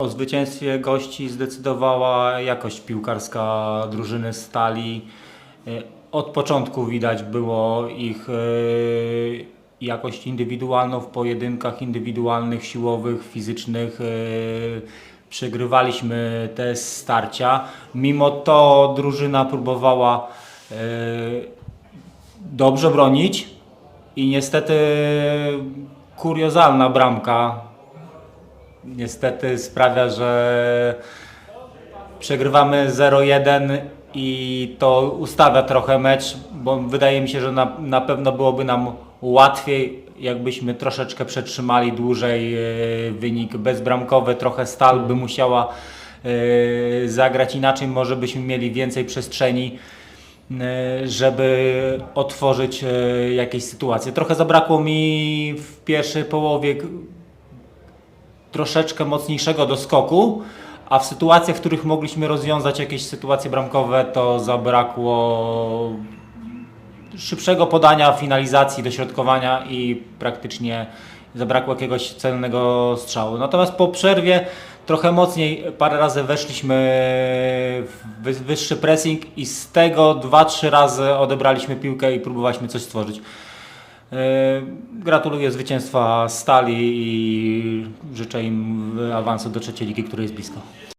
O zwycięstwie gości zdecydowała jakość piłkarska drużyny Stali. E, Od początku widać było ich e, jakość indywidualną w pojedynkach indywidualnych, siłowych, fizycznych. e, Przegrywaliśmy te starcia. Mimo to drużyna próbowała dobrze bronić i niestety kuriozalna bramka niestety sprawia, że przegrywamy 0-1 i to ustawia trochę mecz, bo wydaje mi się, że na, na pewno byłoby nam łatwiej, jakbyśmy troszeczkę przetrzymali dłużej e, wynik bezbramkowy, trochę Stal by musiała e, zagrać inaczej, może byśmy mieli więcej przestrzeni e, żeby otworzyć jakieś sytuacje. Trochę zabrakło mi w pierwszej połowie troszeczkę mocniejszego doskoku, a w sytuacjach, w których mogliśmy rozwiązać jakieś sytuacje bramkowe, to zabrakło szybszego podania, finalizacji, dośrodkowania i praktycznie zabrakło jakiegoś celnego strzału. Natomiast po przerwie trochę mocniej parę razy weszliśmy w wy- wyższy pressing i z tego 2-3 razy odebraliśmy piłkę i próbowaliśmy coś stworzyć. Yy, Gratuluję zwycięstwa Stali i życzę im awansu do trzeciej ligi, który jest blisko.